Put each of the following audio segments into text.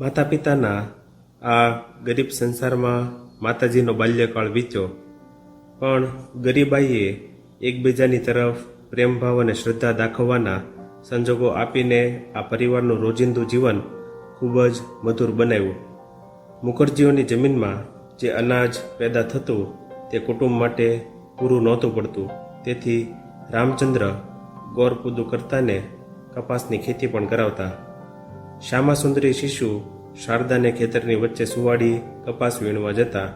માતા પિતાના આ ગરીબ સંસારમાં માતાજીનો બાલ્યકાળ વીત્યો. પણ ગરીબાઈએ એકબીજાની તરફ પ્રેમભાવ અને શ્રદ્ધા દાખવવાના સંજોગો આપીને આ પરિવારનું રોજિંદુ જીવન ખૂબ જ મધુર બનાવ્યું. મુખર્જીઓની જમીનમાં જે અનાજ પેદા થતું તે કુટુંબ માટે પૂરું નહોતું પડતું. તેથી રામચંદ્ર ગોરપૂદું કરતાને કપાસની ખેતી પણ કરાવતા. શ્યામાસુંદરી શિશુ શારદાને ખેતરની વચ્ચે સુવાડી કપાસ વીણવા જતા.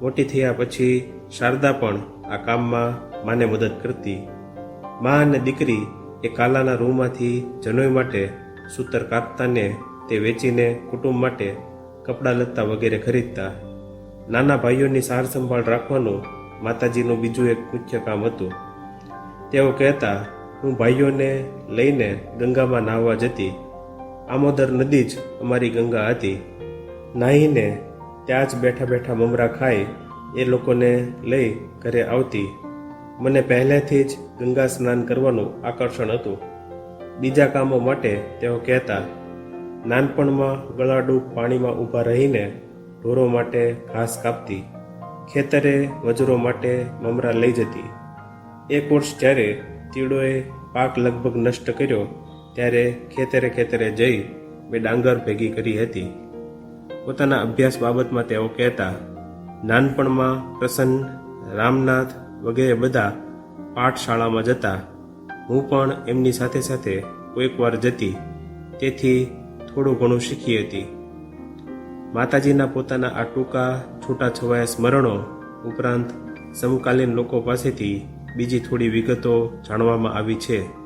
મોટી થયા પછી શારદા પણ આ કામમાં માને મદદ કરતી. મા અને દીકરી એ કાલાના રૂમાંથી જનોઈ માટે સૂતર કાપતાને તે વેચીને કુટુંબ માટે કપડાં લત્તા વગેરે ખરીદતા. નાના ભાઈઓની સાર સંભાળ રાખવાનું માતાજીનું બીજું એક મુખ્ય કામ હતું. તેઓ કહેતા, હું ભાઈઓને લઈને ગંગામાં નાહવા જતી. આમોદર નદી જ અમારી ગંગા હતી. નાહીને ત્યાં જ બેઠા બેઠા મમરા ખાઈ એ લોકોને લઈ ઘરે આવતી. મને પહેલેથી જ ગંગા સ્નાન કરવાનું આકર્ષણ હતું. બીજા કામો માટે તેઓ કહેતા, નાનપણમાં ગળાડૂબ પાણીમાં ઊભા રહીને ઢોરો માટે ઘાસ કાપતી, ખેતરે વજરો માટે મમરા લઈ જતી. એક વર્ષ જ્યારે તીડોએ પાક લગભગ નષ્ટ કર્યો ત્યારે ખેતરે ખેતરે જઈ મેં ડાંગર ભેગી કરી હતી. પોતાના અભ્યાસ બાબતમાં તેઓ કહેતા, નાનપણમાં પ્રસન્ન રામનાથ વગેરે બધા પાઠશાળામાં જતા. હું પણ એમની સાથે સાથે કોઈક વાર જતી. તેથી થોડું ઘણું શીખી હતી. માતાજીના પોતાના આ ટૂંકા છૂટાછવાયા સ્મરણો ઉપરાંત સમકાલીન લોકો પાસેથી બીજી થોડી વિગતો જાણવામાં આવી છે.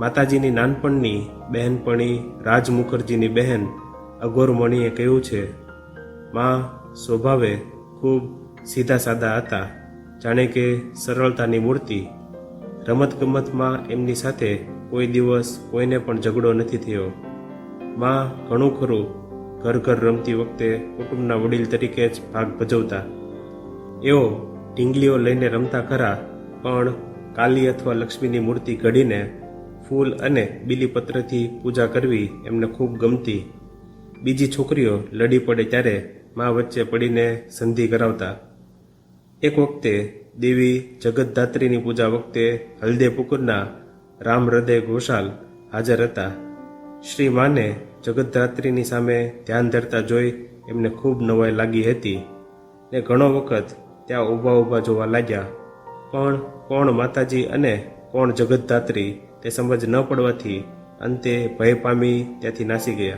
માતાજીની નાનપણની બહેનપણી રાજ મુખર્જીની બહેન અઘોરમણીએ કહ્યું છે, માં, સ્વભાવે ખૂબ સીધા સાદા હતા. જાણે કે સરળતાની મૂર્તિ. રમતગમતમાં એમની સાથે કોઈ દિવસ કોઈને પણ ઝઘડો નથી થયો. માં, ઘણું ખરું. ઘર ઘર રમતી વખતે કુટુંબના વડીલ તરીકે જ ભાગ ભજવતા. એઓ ઢીંગલીઓ લઈને રમતા ખરા, પણ કાલી અથવા લક્ષ્મીની મૂર્તિ ઘડીને ફૂલ અને બીલીપત્રથી પૂજા કરવી એમને ખૂબ ગમતી. બીજી છોકરીઓ લડી પડે ત્યારે મા વચ્ચે પડીને સંધિ કરાવતા. એક વખતે દેવી જગતધાત્રીની પૂજા વખતે હલ્દેપુકુરના રામ હૃદય ઘોષાલ હાજર હતા. શ્રી માને જગતધાત્રીની સામે ધ્યાન ધરતા જોઈ એમને ખૂબ નવાઈ લાગી હતી ને ઘણો વખત ત્યાં ઊભા ઊભા જોવા લાગ્યા. પણ કોણ માતાજી અને કોણ જગતધાત્રી તે સમજ ન પડવાથી અંતે ભય પામી ત્યાંથી નાસી ગયા.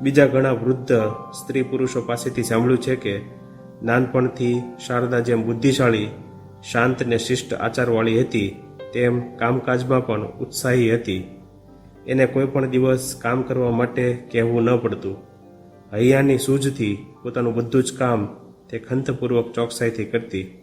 બીજા ઘણા વૃદ્ધ સ્ત્રી પુરુષો પાસેથી સાંભળ્યું છે કે નાનપણથી શારદા જેમ બુદ્ધિશાળી, શાંત ને શિષ્ટ આચારવાળી હતી, તેમ કામકાજમાં પણ ઉત્સાહી હતી. એને કોઈ પણ દિવસ કામ કરવા માટે કહેવું ન પડતું. હૈયાની સૂઝથી પોતાનું બધું જ કામ તે ખંતપૂર્વક ચોકસાઈથી કરતી.